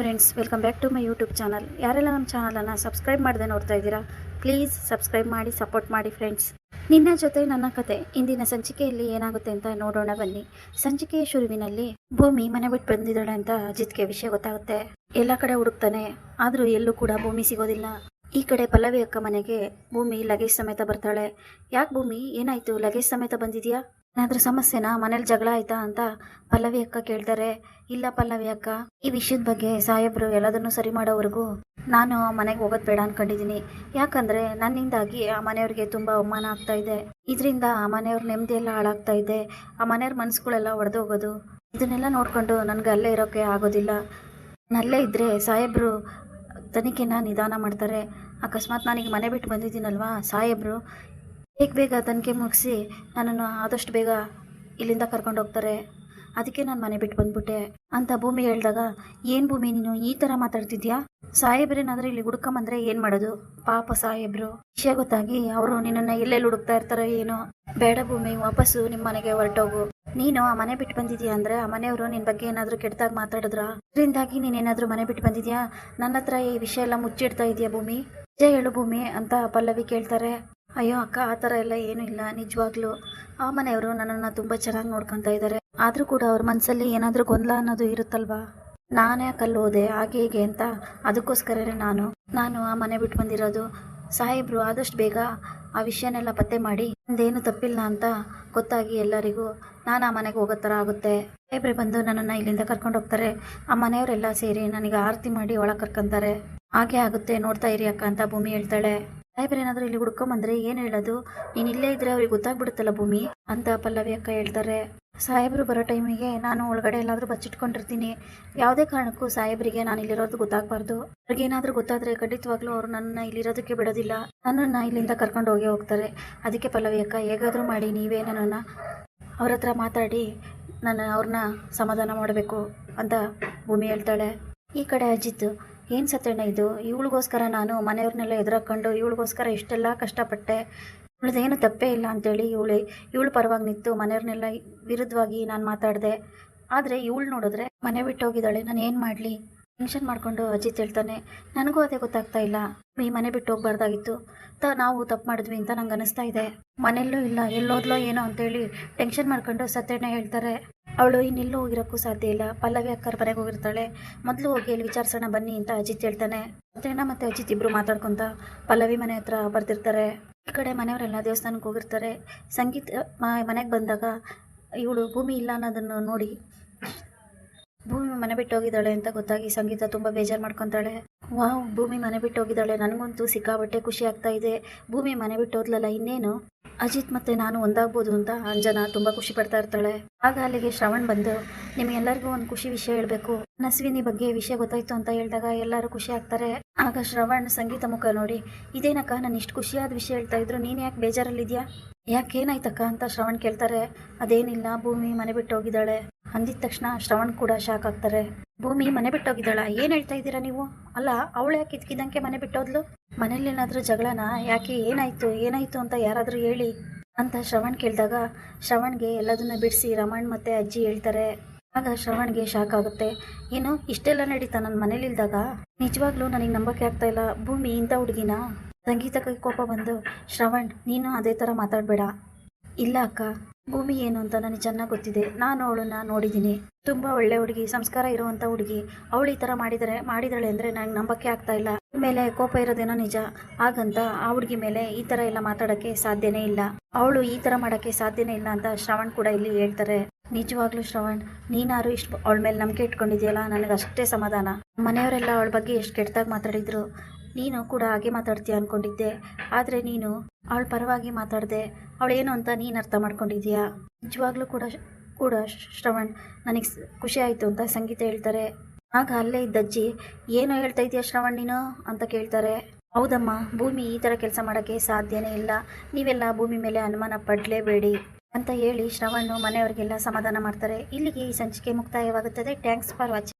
Friends welcome back to my YouTube channel ಯಾರೆಲ್ಲ ನಮ್ಮ ಚಾನಲನ್ನು ಸಬ್ಸ್ಕ್ರೈಬ್ ಮಾಡದೆ ನೋಡ್ತಾ ಇದ್ದೀರಾ ಪ್ಲೀಸ್ ಸಬ್ಸ್ಕ್ರೈಬ್ ಮಾಡಿ ಸಪೋರ್ಟ್ ಮಾಡಿ ಫ್ರೆಂಡ್ಸ್ ನಿನ್ನ ಜೊತೆ ನನ್ನ ಕತೆ. ಇಂದಿನ ಸಂಚಿಕೆಯಲ್ಲಿ ಏನಾಗುತ್ತೆ ಅಂತ ನೋಡೋಣ ಬನ್ನಿ. ಸಂಚಿಕೆಯ ಶುರುವಿನಲ್ಲಿ ಭೂಮಿ ಮನೆ ಬಿಟ್ಟು ಬಂದಿದ್ದಾಳೆ ಅಂತ ಅಜಿತ್ಗೆ ವಿಷಯ ಗೊತ್ತಾಗುತ್ತೆ. ಎಲ್ಲ ಕಡೆ ಹುಡುಕ್ತಾನೆ, ಆದರೂ ಎಲ್ಲೂ ಕೂಡ ಭೂಮಿ ಸಿಗೋದಿಲ್ಲ. ಈ ಕಡೆ ಪಲ್ಲವಿ ಅಕ್ಕ ಮನೆಗೆ ಭೂಮಿ ಲಗೇಜ್ ಸಮೇತ ಬರ್ತಾಳೆ. ಯಾಕೆ ಭೂಮಿ? ಏನಾಯ್ತು? ಲಗೇಜ್ ಸಮೇತ ಬಂದಿದ್ಯಾ? ಏನಾದ್ರೂ ಸಮಸ್ಯೆನಾ? ಮನೇಲಿ ಜಗಳ ಆಯ್ತಾ ಅಂತ ಪಲ್ಲವಿ ಅಕ್ಕ ಕೇಳ್ತಾರೆ. ಇಲ್ಲ ಪಲ್ಲವಿ ಅಕ್ಕ, ಈ ವಿಷಯದ ಬಗ್ಗೆ ಸಾಹೇಬ್ರು ಎಲ್ಲದನ್ನು ಸರಿ ಮಾಡೋವರೆಗೂ ನಾನು ಮನೆಗೆ ಹೋಗೋದು ಬೇಡ ಅನ್ಕೊಂಡಿದ್ದೀನಿ ಯಾಕಂದ್ರೆ ನನ್ನಿಂದಾಗಿ ಆ ಮನೆಯವ್ರಿಗೆ ತುಂಬಾ ಅವಮಾನ ಆಗ್ತಾ ಇದೆ. ಇದರಿಂದ ಆ ಮನೆಯವ್ರ ನೆಮ್ಮದಿ ಎಲ್ಲ ಹಾಳಾಗ್ತಾ ಇದೆ. ಆ ಮನೆಯವ್ರ ಮನಸ್ಸುಗಳೆಲ್ಲ ಒಡೆದೋಗೋದು ಇದನ್ನೆಲ್ಲ ನೋಡ್ಕೊಂಡು ನನಗೆ ಅಲ್ಲೇ ಇರೋಕ್ಕೆ ಆಗೋದಿಲ್ಲ. ನಲ್ಲೇ ಇದ್ದರೆ ಸಾಹೇಬ್ರು ತನಿಖೆನ ನಿಧಾನ ಮಾಡ್ತಾರೆ. ಅಕಸ್ಮಾತ್ ನಾನೀಗ ಮನೆ ಬಿಟ್ಟು ಬಂದಿದ್ದೀನಲ್ವಾ ಸಾಹೇಬ್ರು? ಬೇಗ ಬೇಗ ತನಿಖೆ ಮುಗಿಸಿ ನನ್ನನ್ನು ಆದಷ್ಟು ಬೇಗ ಇಲ್ಲಿಂದ ಕರ್ಕೊಂಡು ಹೋಗ್ತಾರೆ. ಅದಕ್ಕೆ ನಾನು ಮನೆ ಬಿಟ್ಟು ಬಂದ್ಬಿಟ್ಟೆ. ಅಂತ ಭೂಮಿ ಹೇಳಿದಾಗ, ಏನು ಭೂಮಿ ನೀನು? ಈ ಥರ ಮಾತಾಡ್ತಿದ್ಯಾ? ಸಾಹೇಬ್ರೇನಾದ್ರೆ ಇಲ್ಲಿ ಹುಡ್ಕೊಂಬಂದ್ರೆ ಏನು ಮಾಡೋದು? ಪಾಪ ಸಾಹೇಬ್ರು. ವಿಷಯ ಗೊತ್ತಾಗಿ ಅವರು ನಿನ್ನನ್ನು ಎಲ್ಲೆಲ್ಲಿ ಹುಡುಕ್ತಾ ಇರ್ತಾರೋ ಏನೋ. ಬೇಡ ಭೂಮಿ, ವಾಪಸ್ಸು ನಿಮ್ಮ ಮನೆಗೆ ಹೊರಟೋಗು. ನೀನು ಆ ಮನೆ ಬಿಟ್ಟು ಬಂದಿದ್ಯಾ ಅಂದ್ರೆ ಆ ಮನೆಯವರು ನಿನ್ನ ಬಗ್ಗೆ ಏನಾದರೂ ಕೆಟ್ಟದಾಗ ಮಾತಾಡಿದ್ರ? ಅದರಿಂದಾಗಿ ನೀನೇನಾದರೂ ಮನೆ ಬಿಟ್ಟು ಬಂದಿದ್ಯಾ? ನನ್ನ ಹತ್ರ ಈ ವಿಷಯ ಎಲ್ಲ ಮುಚ್ಚಿಡ್ತಾ ಇದೆಯಾ ಭೂಮಿ? ನಿಜ ಹೇಳು ಭೂಮಿ, ಅಂತ ಪಲ್ಲವಿ ಕೇಳ್ತಾರೆ. ಅಯ್ಯೋ ಅಕ್ಕ, ಆ ಥರ ಎಲ್ಲ ಏನೂ ಇಲ್ಲ, ನಿಜವಾಗ್ಲೂ. ಆ ಮನೆಯವರು ನನ್ನನ್ನು ತುಂಬ ಚೆನ್ನಾಗಿ ನೋಡ್ಕೊತಾ ಇದ್ದಾರೆ ಆದರೂ ಕೂಡ ಅವ್ರ ಮನಸ್ಸಲ್ಲಿ ಏನಾದರೂ ಗೊಂದಲ ಅನ್ನೋದು ಇರುತ್ತಲ್ವಾ? ನಾನೇ ಕಲ್ಲು ಹೋದೆ, ಹಾಗೆ ಹೀಗೆ ಅಂತ. ಅದಕ್ಕೋಸ್ಕರನೇ ನಾನು ನಾನು ಆ ಮನೆ ಬಿಟ್ಟು ಬಂದಿರೋದು. ಸಾಹೇಬ್ರು ಆದಷ್ಟು ಬೇಗ ಆ ವಿಷಯನೆಲ್ಲ ಪತ್ತೆ ಮಾಡಿ ಒಂದೇನು ತಪ್ಪಿಲ್ಲ ಅಂತ ಗೊತ್ತಾಗಿ ಎಲ್ಲರಿಗೂ ನಾನು ಆ ಮನೆಗೆ ಹೋಗೋ ಥರ ಆಗುತ್ತೆ. ಸಾಹೇಬ್ರೆ ಬಂದು ನನ್ನನ್ನು ಇಲ್ಲಿಂದ ಕರ್ಕೊಂಡು ಹೋಗ್ತಾರೆ. ಆ ಮನೆಯವರೆಲ್ಲ ಸೇರಿ ನನಗೆ ಆರತಿ ಮಾಡಿ ಒಳಗೆ ಕರ್ಕೊಂತಾರೆ. ಹಾಗೆ ಆಗುತ್ತೆ, ನೋಡ್ತಾ ಇರಿ ಅಕ್ಕ ಅಂತ ಭೂಮಿ ಹೇಳ್ತಾಳೆ. ಸಾಹೇಬ್ರೇನಾದ್ರೂ ಇಲ್ಲಿ ಹುಡ್ಕೊಂಬಂದ್ರೆ ಏನು ಹೇಳೋದು? ನೀನ್ ಇಲ್ಲೇ ಇದ್ರೆ ಅವ್ರಿಗೆ ಗೊತ್ತಾಗ್ಬಿಡುತ್ತಲ್ಲ ಭೂಮಿ? ಅಂತ ಪಲ್ಲವಿ ಅಕ್ಕ ಹೇಳ್ತಾರೆ. ಸಾಹೇಬ್ರು ಬರೋ ಟೈಮಿಗೆ ನಾನು ಒಳಗಡೆ ಎಲ್ಲಾದರೂ ಬಚ್ಚಿಟ್ಕೊಂಡಿರ್ತೀನಿ. ಯಾವುದೇ ಕಾರಣಕ್ಕೂ ಸಾಹೇಬ್ರಿಗೆ ನಾನು ಇಲ್ಲಿರೋದು ಗೊತ್ತಾಗಬಾರ್ದು. ಅವ್ರಿಗೇನಾದ್ರೂ ಗೊತ್ತಾದ್ರೆ ಖಂಡಿತವಾಗ್ಲೂ ಅವ್ರು ನನ್ನ ಇಲ್ಲಿರೋದಕ್ಕೆ ಬಿಡೋದಿಲ್ಲ. ನನ್ನನ್ನು ಇಲ್ಲಿಂದ ಕರ್ಕೊಂಡು ಹೋಗಿ ಹೋಗ್ತಾರೆ. ಅದಕ್ಕೆ ಪಲ್ಲವಿ ಅಕ್ಕ, ಹೇಗಾದರೂ ಮಾಡಿ ನೀವೇ ನನ್ನನ್ನು ಅವ್ರ ಹತ್ರ ಮಾತಾಡಿ ನನ್ನ ಅವ್ರನ್ನ ಸಮಾಧಾನ ಮಾಡಬೇಕು ಅಂತ ಭೂಮಿ ಹೇಳ್ತಾಳೆ. ಈ ಕಡೆ ಅಜಿತ್ ಏನು ಸತ್ಯಣ್ಣ ಇದು? ಇವಳಿಗೋಸ್ಕರ ನಾನು ಮನೆಯವ್ರನ್ನೆಲ್ಲ ಎದುರಾಕೊಂಡು ಇವಳಿಗೋಸ್ಕರ ಇಷ್ಟೆಲ್ಲ ಕಷ್ಟಪಟ್ಟೆ. ಇವಳದೇನು ತಪ್ಪೇ ಇಲ್ಲ ಅಂತೇಳಿ ಇವಳು ಇವಳು ಪರವಾಗಿ ನಿಂತು ಮನೆಯವ್ರನ್ನೆಲ್ಲ ವಿರುದ್ಧವಾಗಿ ನಾನು ಮಾತಾಡಿದೆ. ಆದರೆ ಇವಳು ನೋಡಿದ್ರೆ ಮನೆ ಬಿಟ್ಟು ಹೋಗಿದ್ದಾಳೆ, ನಾನು ಏನು ಮಾಡಲಿ? ಟೆನ್ಷನ್ ಮಾಡಿಕೊಂಡು ಅಜಿತ್ ಹೇಳ್ತಾನೆ, ನನಗೂ ಅದೇ ಗೊತ್ತಾಗ್ತಾ ಇಲ್ಲ. ಈ ಮನೆ ಬಿಟ್ಟು ಹೋಗ್ಬಾರ್ದಾಗಿತ್ತು. ತ, ನಾವು ತಪ್ಪು ಮಾಡಿದ್ವಿ ಅಂತ ನಂಗೆ ಅನಿಸ್ತಾ ಇದೆ. ಮನೆಯಲ್ಲೂ ಇಲ್ಲ, ಎಲ್ಲೋದ್ಲೋ ಏನೋ ಅಂತೇಳಿ ಟೆನ್ಷನ್ ಮಾಡ್ಕೊಂಡು ಸತ್ಯಣ್ಣ ಹೇಳ್ತಾರೆ. ಅವಳು ಇನ್ನೆಲ್ಲೂ ಹೋಗಿರೋಕ್ಕೂ ಸಾಧ್ಯ ಇಲ್ಲ. ಪಲ್ಲವಿ ಅಕ್ಕರ ಮನೆಗೆ ಹೋಗಿರ್ತಾಳೆ. ಮೊದಲು ಹೋಗಿ ಅಲ್ಲಿ ವಿಚಾರಿಸೋಣ ಬನ್ನಿ ಅಂತ ಅಜಿತ್ ಹೇಳ್ತಾನೆ. ಸತ್ಯಣ್ಣ ಮತ್ತು ಅಜಿತ್ ಇಬ್ಬರು ಮಾತಾಡ್ಕೊತ ಪಲ್ಲವಿ ಮನೆ ಹತ್ರ ಬರ್ತಿರ್ತಾರೆ ಈ ಕಡೆ ಮನೆಯವರೆಲ್ಲ ದೇವಸ್ಥಾನಕ್ಕೆ ಹೋಗಿರ್ತಾರೆ. ಸಂಗೀತ ಮನೆಗೆ ಬಂದಾಗ ಇವಳು ಭೂಮಿ ಇಲ್ಲ ಅನ್ನೋದನ್ನು ನೋಡಿ ಭೂಮಿ ಮನೆ ಬಿಟ್ಟು ಹೋಗಿದ್ದಾಳೆ ಅಂತ ಗೊತ್ತಾಗಿ ಸಂಗೀತ ತುಂಬ ಬೇಜಾರು ಮಾಡ್ಕೊತಾಳೆ. ವಾವ್, ಭೂಮಿ ಮನೆ ಬಿಟ್ಟು ಹೋಗಿದ್ದಾಳೆ. ನನಗಂತೂ ಸಿಕ್ಕಾಬಟ್ಟೆ ಖುಷಿ ಆಗ್ತಾ ಇದೆ. ಭೂಮಿ ಮನೆ ಬಿಟ್ಟು ಹೋದ್ಲಲ್ಲ ಇನ್ನೇನು? ಅಜಿತ್ ಮತ್ತೆ ನಾನು ಒಂದಾಗ್ಬೋದು ಅಂತ ಅಂಜನಾ ತುಂಬಾ ಖುಷಿ ಪಡ್ತಾ ಇರ್ತಾಳೆ. ಆಗ ಅಲ್ಲಿಗೆ ಶ್ರವಣ್ ಬಂದು, ನಿಮ್ಗೆಲ್ಲರಿಗೂ ಒಂದು ಖುಷಿ ವಿಷಯ ಹೇಳಬೇಕು. ನಸ್ವಿನಿ ಬಗ್ಗೆ ವಿಷಯ ಗೊತ್ತಾಯ್ತು ಅಂತ ಹೇಳಿದಾಗ ಎಲ್ಲರೂ ಖುಷಿ ಆಗ್ತಾರೆ. ಆಗ ಶ್ರವಣ್ ಸಂಗೀತ ಮುಖ ನೋಡಿ, ಇದೇನಕ್ಕ, ನಾನು ಇಷ್ಟು ಖುಷಿಯಾದ ವಿಷಯ ಹೇಳ್ತಾ ಇದ್ರು, ನೀನು ಯಾಕೆ ಬೇಜಾರಲ್ಲಿದ್ಯಾ? ಯಾಕೆ, ಏನಾಯ್ತಕ್ಕ? ಅಂತ ಶ್ರವಣ್ ಕೇಳ್ತಾರೆ. ಅದೇನಿಲ್ಲ, ಭೂಮಿ ಮನೆ ಬಿಟ್ಟು ಹೋಗಿದ್ದಾಳೆ. ಅಂದಿದ ತಕ್ಷಣ ಶ್ರವಣ್ ಕೂಡ ಶಾಕ್ ಆಗ್ತಾರೆ. ಭೂಮಿ ಮನೆ ಬಿಟ್ಟು ಹೋಗಿದ್ದಾಳ? ಏನು ಹೇಳ್ತಾ ಇದ್ದೀರಾ ನೀವು? ಅಲ್ಲ, ಅವಳು ಯಾಕೆ ಇದ್ಕಿದ್ದಂಗೆ ಮನೆ ಬಿಟ್ಟೋದ್ಲು ಮನೇಲೇನಾದ್ರೂ ಜಗಳನ? ಯಾಕೆ, ಏನಾಯ್ತು ಏನಾಯ್ತು ಅಂತ ಯಾರಾದರೂ ಹೇಳಿ. ಅಂತ ಶ್ರವಣ್ ಕೇಳಿದಾಗ, ಶ್ರವಣ್ಗೆ ಎಲ್ಲದನ್ನ ಬಿಡಿಸಿ ರಮಣ್ ಮತ್ತೆ ಅಜ್ಜಿ ಹೇಳ್ತಾರೆ. ಆಗ ಶ್ರವಣ್ಗೆ ಶಾಕ್ ಆಗುತ್ತೆ. ಏನು ಇಷ್ಟೆಲ್ಲ ನಡೀತಾ ನನ್ನ ಮನೇಲಿಲ್ದಾಗ? ನಿಜವಾಗ್ಲೂ ನನಗೆ ನಂಬಕ್ಕೆ ಆಗ್ತಾ ಇಲ್ಲ. ಭೂಮಿ ಇಂಥ ಹುಡುಗಿನ? ಸಂಗೀತಕ್ಕೆ ಕೋಪ ಬಂದು, ಶ್ರವಣ್, ನೀನು ಅದೇ ಥರ ಮಾತಾಡಬೇಡ. ಇಲ್ಲ ಅಕ್ಕ. ಭೂಮಿ ಏನು ಅಂತ ನನಗೆ ಚೆನ್ನಾಗಿ ಗೊತ್ತಿದೆ. ನಾನು ಅವಳನ್ನ ನೋಡಿದ್ದೀನಿ. ತುಂಬ ಒಳ್ಳೆ ಹುಡುಗಿ, ಸಂಸ್ಕಾರ ಇರುವಂಥ ಹುಡುಗಿ. ಅವಳು ಈ ಥರ ಮಾಡಿದರೆ, ಮಾಡಿದಳೆ ಅಂದರೆ ನನಗೆ ನಂಬಕ್ಕೆ ಆಗ್ತಾ ಇಲ್ಲ. ಮೇಲೆ ಕೋಪ ಇರೋದೇನೋ ನಿಜ. ಹಾಗಂತ ಆ ಹುಡುಗಿ ಮೇಲೆ ಈ ಥರ ಎಲ್ಲ ಮಾತಾಡೋಕ್ಕೆ ಸಾಧ್ಯನೇ ಇಲ್ಲ. ಅವಳು ಈ ಥರ ಮಾಡೋಕ್ಕೆ ಸಾಧ್ಯನೇ ಇಲ್ಲ ಅಂತ ಶ್ರವಣ್ ಕೂಡ ಇಲ್ಲಿ ಹೇಳ್ತಾರೆ. ನಿಜವಾಗ್ಲೂ ಶ್ರವಣ್, ನೀನಾರು ಇಷ್ಟು ಅವಳ ಮೇಲೆ ನಂಬಿಕೆ ಇಟ್ಕೊಂಡಿದ್ಯಲ್ಲ? ನನಗೆ ಅಷ್ಟೇ ಸಮಾಧಾನ. ಮನೆಯವರೆಲ್ಲ ಅವಳ ಬಗ್ಗೆ ಎಷ್ಟು ಕೆಟ್ಟದಾಗಿ ಮಾತಾಡಿದ್ರು. ನೀನು ಕೂಡ ಹಾಗೆ ಮಾತಾಡ್ತೀಯ ಅನ್ಕೊಂಡಿದ್ದೆ. ಆದರೆ ನೀನು ಅವಳ ಪರವಾಗಿ ಮಾತಾಡಿದೆ. ಅವಳೇನು ಅಂತ ನೀನು ಅರ್ಥ ಮಾಡ್ಕೊಂಡಿದ್ಯಾ? ನಿಜವಾಗ್ಲೂ ಕೂಡ ಕೂಡ ಶ್ರವಣ್, ನನಗೆ ಖುಷಿ ಆಯಿತು ಅಂತ ಸಂಗೀತ ಹೇಳ್ತಾರೆ. ಆಗ ಅಲ್ಲೇ ಇದ್ದಜ್ಜಿ ಏನು ಹೇಳ್ತಾ ಇದೆಯಾ ಶ್ರವಣ್ ನೀನು? ಅಂತ ಕೇಳ್ತಾರೆ. ಹೌದಮ್ಮ, ಭೂಮಿ ಈ ಥರ ಕೆಲಸ ಮಾಡೋಕ್ಕೆ ಸಾಧ್ಯನೇ ಇಲ್ಲ. ನೀವೆಲ್ಲ ಭೂಮಿ ಮೇಲೆ ಅನುಮಾನ ಪಡಲೇಬೇಡಿ. ಅಂತ ಹೇಳಿ ಶ್ರವಣ್ಣು ಮನೆಯವರಿಗೆಲ್ಲ ಸಮಾಧಾನ ಮಾಡ್ತಾರೆ. ಇಲ್ಲಿಗೆ ಈ ಸಂಚಿಕೆ ಮುಕ್ತಾಯವಾಗುತ್ತದೆ. Thanks for watching.